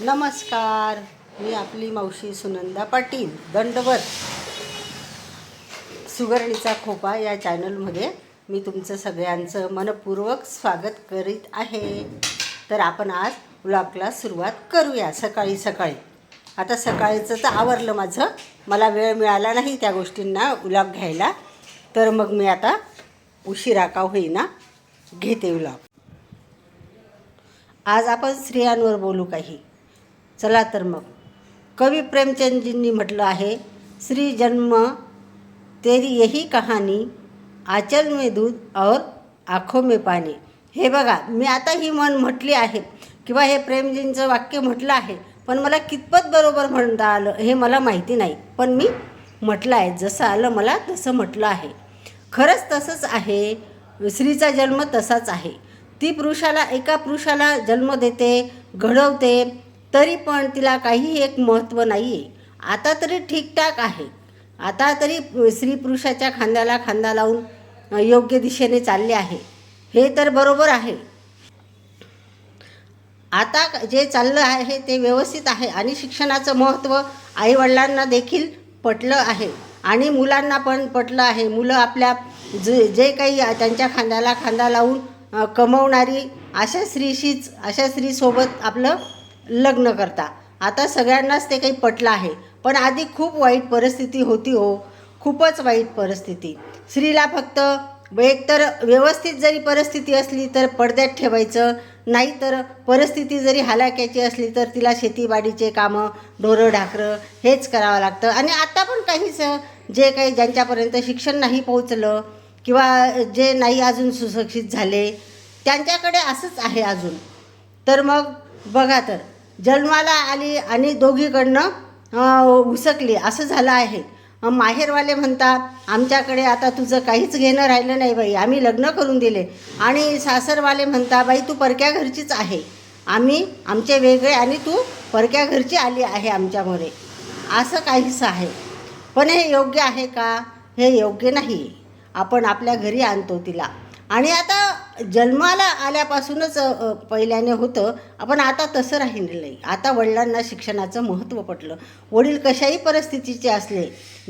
नमस्कार मी आपली मावशी सुनंदा पाटील दंडवत सुगरणीचा खोपा या चॅनलमध्ये मी तुमचं सगळ्यांचं मनपूर्वक स्वागत करीत आहे. तर आपण आज ब्लॉगला सुरुवात करूया सकाळी सकाळी. आता सकाळीचं तर आवरलं माझं. मला वेळ मिळाला नाही त्या गोष्टींना व्लॉग घ्यायला. तर मग मी आता उशिरा का होईना घेते व्लॉग आज आपण स्त्रियांवर बोलू काही. चला तर मग. कवी प्रेमचंदजींनी म्हटलं आहे श्री जन्म तेरी यही कहाणी आचल में दूध और आखो में पाणी हे बघा मी आता ही मन म्हटली आहे किंवा हे प्रेमजींचं वाक्य म्हटलं आहे पण मला कितपत बरोबर म्हणता आलं हे मला माहिती नाही. पण मी म्हटलं आहे जसं आलं मला तसं म्हटलं आहे. खरंच तसंच आहे स्त्रीचा जन्म तसाच आहे. ती पुरुषाला एका पुरुषाला जन्म देते घडवते तरी पण तिला काही एक महत्त्व नाही आहे आता तरी ठीकठाक आहे. आता तरी स्त्री पुरुषाच्या खांद्याला खांदा लावून योग्य दिशेने चालले आहे. हे तर बरोबर आहे. आता जे चाललं आहे ते व्यवस्थित आहे आणि शिक्षणाचं महत्त्व आईवडिलांना देखील पटलं आहे. आणि मुलांना पण पटलं आहे. मुलं आपल्या जे जे काही त्यांच्या खांद्याला खांदा लावून कमवणारी अशा स्त्रीशीच अशा स्त्रीसोबत आपलं लग्न करता. आता सगळ्यांनाच ते काही पटलं आहे. पण आधी खूप वाईट परिस्थिती होती हो. खूपच वाईट परिस्थिती. स्त्रीला फक्त एकतर व्यवस्थित जरी परिस्थिती असली तर पडद्यात ठेवायचं नाहीतर परिस्थिती जरी हालाक्याची असली तर तिला शेतीबाडीचे कामं ढोरं ढाकरं हेच करावं लागतं. आणि आता पण काहीच जे काही ज्यांच्यापर्यंत शिक्षण नाही पोहोचलं किंवा जे नाही अजून सुशिक्षित झाले त्यांच्याकडे असंच आहे अजून. तर मग बघा तर जन्माला आली आणि दोघीकडनं उसकली. असं झालं आहे. माहेरवाले म्हणतात आमच्याकडे आता तुझं काहीच घेणं राहिलं नाही बाई. आम्ही लग्न करून दिले. आणि सासरवाले म्हणता बाई तू परक्या घरचीच आहे. आम्ही आमचे वेगळे आणि तू परक्या घरची आली आहे आमच्यामध्ये. असं काहीच आहे. पण हे योग्य आहे का? हे योग्य नाही. आपण आपल्या घरी आणतो तिला. आणि आता जन्माला आल्यापासूनच पहिल्याने होतं. आपण आता तसं राहिलेलं नाही. आता वडिलांना शिक्षणाचं महत्त्व पटलं. वडील कशाही परिस्थितीचे असले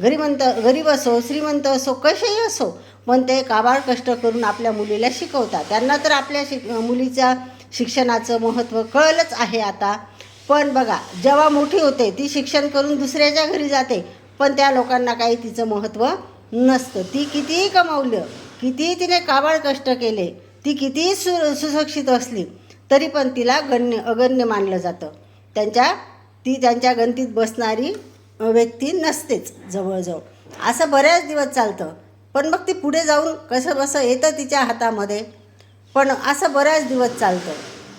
गरीबंत गरीब असो श्रीमंत असो कशाही असो पण ते काबाड कष्ट करून आपल्या मुलीला शिकवतात. त्यांना तर आपल्या शिक मुलीच्या शिक्षणाचं महत्त्व कळलंच आहे आता. पण बघा जेव्हा मोठी होते ती शिक्षण करून दुसऱ्याच्या घरी जाते पण त्या लोकांना काही तिचं महत्त्व नसतं. ती कितीही कमावलं कितीही तिने काबाड कष्ट केले ती कितीही सु सुशिक्षित असली तरी पण तिला गण्य अगण्य मानलं जातं. त्यांच्या ती त्यांच्या गणतीत बसणारी व्यक्ती नसतेच जवळजवळ. असं बऱ्याच दिवस चालतं. पण मग ती पुढे जाऊन कसं बसं येतं तिच्या हातामध्ये? पण असं बऱ्याच दिवस चालतं.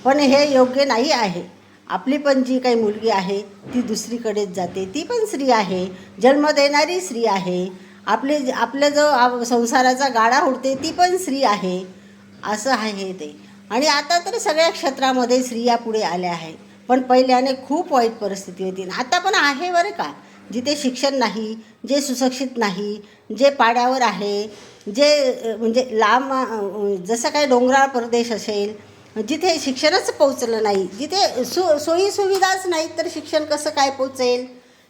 पण हे योग्य नाही आहे. आपली पण जी काही मुलगी आहे ती दुसरीकडेच जाते. ती पण स्त्री आहे. जन्म देणारी स्त्री आहे. आपले आपल्या जो आव- संसाराचा गाडा उडते ती पण स्त्री आहे. असं आहे ते. आणि आता तर सगळ्या क्षेत्रामध्ये स्त्रिया पुढे आल्या आहेत. पण पहिल्याने खूप वाईट परिस्थिती होती. आता पण आहे बरं का. जिथे शिक्षण नाही जे सुशिक्षित नाही जे पाड्यावर आहे जे म्हणजे लांब जसं काय डोंगराळ प्रदेश असेल जिथे शिक्षणच पोचलं नाही जिथे सु सोयीसुविधाच नाहीत तर शिक्षण कसं काय पोचेल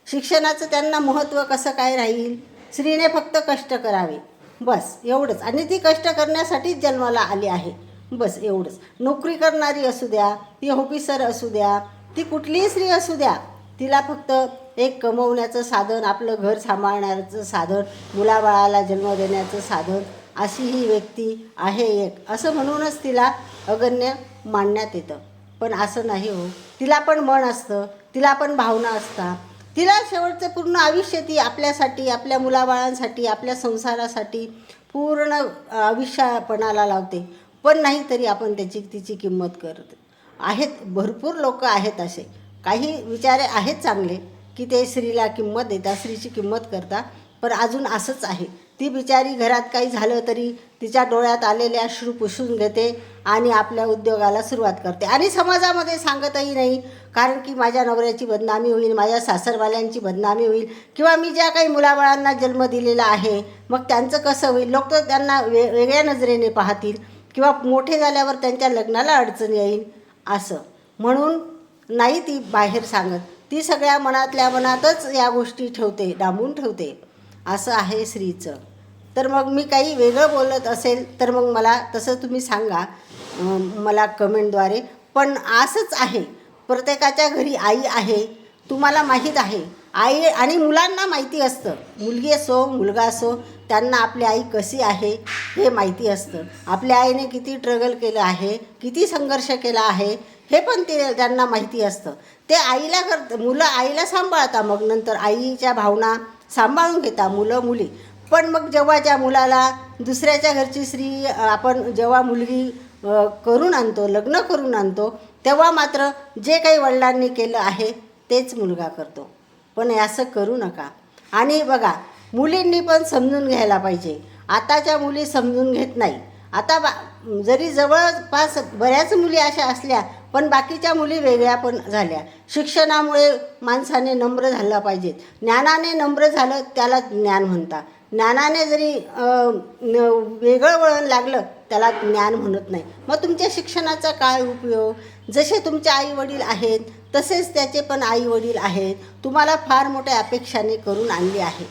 शिक्षणाचं त्यांना महत्त्व कसं काय राहील? स्त्रीने फक्त कष्ट करावे. बस एवढंच. आणि ती कष्ट करण्यासाठीच जन्माला आली आहे. बस एवढंच. नोकरी करणारी असू द्या ती ऑफिसर असू द्या ती कुठलीही स्त्री असू द्या तिला फक्त एक कमवण्याचं साधन आपलं घर सांभाळण्याचं साधन मुलाबाळाला जन्म देण्याचं साधन अशी ही व्यक्ती आहे एक. असं म्हणूनच तिला अगण्य मानण्यात येतं. पण असं नाही हो. तिला पण मन असतं तिला पण भावना असतात. तिला शेवटचं पूर्ण आयुष्य ती आपल्यासाठी आपल्या मुलाबाळांसाठी आपल्या संसारासाठी पूर्ण आयुष्यापणाला लावते. पण नाही तरी आपण त्याची तिची किंमत करत आहेत. भरपूर लोक आहेत असे. काही विचारे आहेत चांगले की ते स्त्रीला किंमत देतात स्त्रीची किंमत करतात. पण अजून असंच आहे. ती बिचारी घरात काही झालं तरी तिच्या डोळ्यात आलेले अश्रू पुसून घेते आणि आपल्या उद्योगाला सुरुवात करते. आणि समाजामध्ये सांगतही नाही कारण की माझ्या नवऱ्याची बदनामी होईल माझ्या सासरवाल्यांची बदनामी होईल किंवा मी ज्या काही मुलाबाळांना जन्म दिलेला आहे मग त्यांचं कसं होईल? लोक तर त्यांना वे वेगळ्या नजरेने पाहतील किंवा मोठे झाल्यावर त्यांच्या लग्नाला अडचण येईल असं. म्हणून नाही ती बाहेर सांगत. ती सगळ्या मनातल्या मनातच या गोष्टी ठेवते डांबून ठेवते. असं आहे स्त्रीचं तर मग मी काही वेगळं बोलत असेल तर मग मला तसं तुम्ही सांगा मला कमेंटद्वारे. पण असंच आहे. प्रत्येकाच्या घरी आई आहे तुम्हाला माहीत आहे. आई आणि मुलांना माहिती असतं. मुलगी असो मुलगा असो त्यांना आपली आई कशी आहे हे माहिती असतं. आपल्या आईने किती ट्रगल केलं आहे किती संघर्ष केला आहे हे पण ते त्यांना माहिती असतं. ते आईला कर मुलं आईला सांभाळता मग नंतर आईच्या भावना सांभाळून घेता मुलं मुली. पण मग जेव्हा त्या मुलाला दुसऱ्याच्या घरची स्त्री आपण जेव्हा मुलगी करून आणतो लग्न करून आणतो तेव्हा मात्र जे काही वडिलांनी केलं आहे तेच मुलगा करतो. पण असं करू नका. आणि बघा मुलींनी पण समजून घ्यायला पाहिजे. आताच्या मुली समजून घेत नाही. आता बा जरी जवळपास बऱ्याच मुली अशा असल्या पण बाकीच्या मुली वेगळ्या पण झाल्या. शिक्षणामुळे माणसाने नम्र झाला पाहिजे ज्ञानाने नम्र झालं त्याला ज्ञान म्हणता ज्ञानाने जरी न- वेगळं वळण लागलं त्याला ज्ञान म्हणत नाही. मग तुमच्या शिक्षणाचा काय उपयोग? जसे तुमचे आई वडील आहेत तसेच त्याचे पण आई वडील आहेत. तुम्हाला फार मोठ्या अपेक्षाने करून आणली आहे.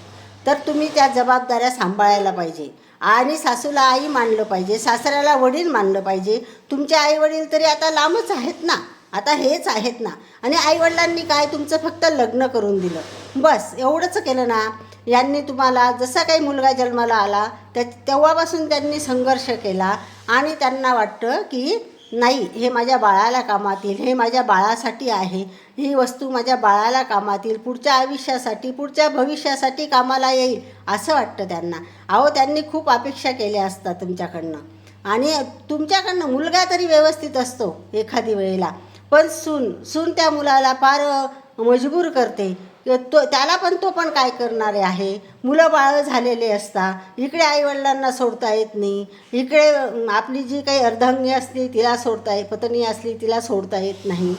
तर तुम्ही त्या जबाबदाऱ्या सांभाळायला पाहिजे. आणि सासूला आई मानलं पाहिजे सासऱ्याला वडील मानलं पाहिजे. तुमचे आई वडील तरी आता लांबच आहेत ना? आता हेच आहेत ना? आणि आईवडिलांनी काय तुमचं फक्त लग्न करून दिलं? बस एवढंच केलं ना? यांनी तुम्हाला जसा काही मुलगा जन्माला आला त्या तेव्हापासून त्यांनी संघर्ष केला आणि त्यांना वाटतं की नाही हे माझ्या बाळाला कामात येईल हे माझ्या बाळासाठी आहे. ही वस्तू माझ्या बाळाला कामात येईल पुढच्या आयुष्यासाठी पुढच्या भविष्यासाठी कामाला येईल असं वाटतं त्यांना. अहो त्यांनी खूप अपेक्षा केल्या असतात तुमच्याकडनं. आणि तुमच्याकडनं मुलगा तरी व्यवस्थित असतो एखादी वेळेला. पण सून सून त्या मुलाला फार मजबूर करते. तो त्याला पण तो पण काय करणारे आहे? मुलं बाळं झालेले असतात इकडे आईवडिलांना सोडता येत नाही. इकडे आपली जी काही अर्धांगी असली तिला सोडता येत पत्नी असली तिला सोडता येत नाही.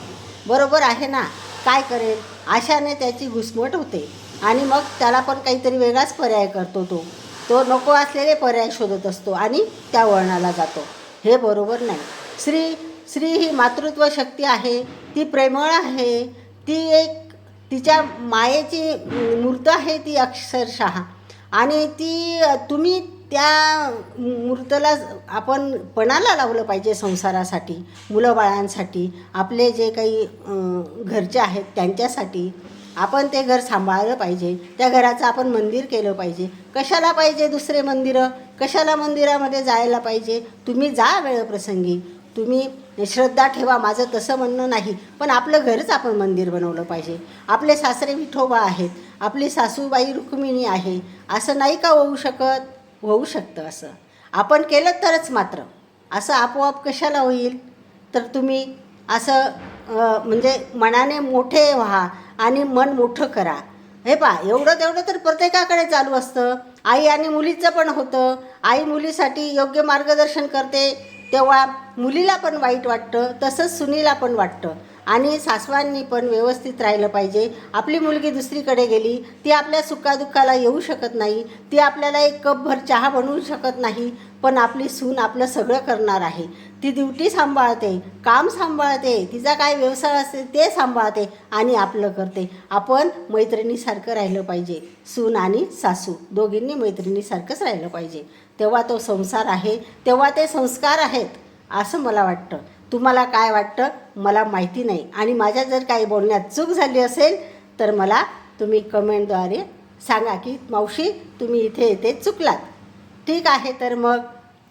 बरोबर आहे ना? काय करेल? आशाने त्याची घुसमट होते. आणि मग त्याला पण काहीतरी वेगळाच पर्याय करतो तो. तो नको असलेले पर्याय शोधत असतो आणि त्या वळणाला जातो. हे बरोबर नाही. स्त्री स्त्री ही मातृत्व शक्ती आहे. ती प्रेमळ आहे. ती एक तिच्या मायेची मूर्त आहे ती अक्षरशः आणि ती तुम्ही त्या मूर्तला आपण पणाला लावलं पाहिजे संसारासाठी मुलं बाळांसाठी आपले जे काही घरचे आहेत त्यांच्यासाठी. आपण ते घर सांभाळलं पाहिजे. त्या घराचं आपण मंदिर केलं पाहिजे. कशाला पाहिजे दुसरे मंदिरं? कशाला मंदिरामध्ये जायला पाहिजे? तुम्ही जा वेळप्रसंगी. तुम्ही श्रद्धा ठेवा माझं तसं म्हणणं नाही. पण आपलं घरच आपण मंदिर बनवलं पाहिजे. आपले सासरे विठोबा आहेत. आपली सासूबाई रुक्मिणी आहे. असं नाही का होऊ शकत? होऊ शकतं असं. आपण केलं तरच मात्र. असं आपोआप कशाला होईल? तर तुम्ही असं म्हणजे मनाने मोठे व्हा आणि मन मोठं करा. हे पा एवढं तेवढं तर प्रत्येकाकडे चालू असतं. आई आणि मुलीचं पण होतं. आई मुलीसाठी योग्य मार्गदर्शन करते. तेव्हा मुलीला पण वाईट वाटतं तसंच सुनीला पण वाटतं. आणि सासवांनी पण व्यवस्थित राहिलं पाहिजे. आपली मुलगी दुसरीकडे गेली ती आपल्या सुखादुःखाला येऊ शकत नाही ती आपल्याला एक कपभर चहा बनवू शकत नाही पण आपली सून आपलं सगळं करणार आहे. ती ड्युटी सांभाळते काम सांभाळते तिचा काय व्यवसाय असेल ते सांभाळते आणि आपलं करते. आपण मैत्रिणीसारखं राहिलं पाहिजे सून आणि सासू. दोघींनी मैत्रिणीसारखंच राहिलं पाहिजे. तेव्हा तो संसार आहे तेव्हा ते संस्कार आहेत असं मला वाटतं. तुम्हाला काय वाटतं? मला माहिती नाही. आणि माझ्या जर काही बोलण्यात चूक झाली असेल तर मला तुम्ही कमेंटद्वारे सांगा की मावशी तुम्ही इथे इथे चुकलात. ठीक आहे तर मग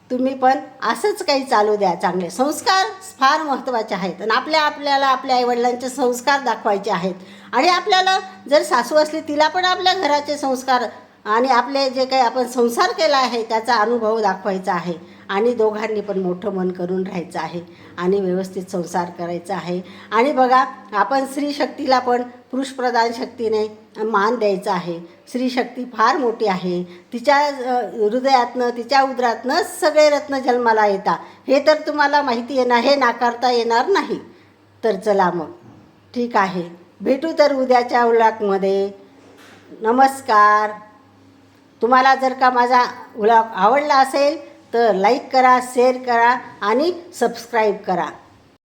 तुम्ही पण असंच काही चालू द्या चांगले. संस्कार फार महत्त्वाचे आहेत. आणि आपल्या आपल्याला आपल्या आईवडिलांचे संस्कार दाखवायचे आहेत. आणि आपल्याला जर सासू असली तिला पण आपल्या घराचे संस्कार आणि आपले जे काही आपण संसार केला आहे त्याचा अनुभव दाखवायचा आहे. आणि दोघांनी पण मोठं मन करून राहायचं आहे आणि व्यवस्थित संसार करायचा आहे. आणि बघा आपण स्त्री शक्तीला पण पुरुषप्रधान शक्तीने मान द्यायचा आहे. स्त्रीशक्ती फार मोठी आहे. तिच्या हृदयातनं तिच्या उदरातनं सगळे रत्न जन्माला येतात. हे तर तुम्हाला माहिती येणार हे नाकारता येणार नाही. तर चला मग. ठीक आहे. भेटू तर उद्याच्या उलाकमध्ये नमस्कार. तुम्हाला जर का माझा व्लॉग आवडला असेल तर लाईक करा शेअर करा आणि सबस्क्राईब करा.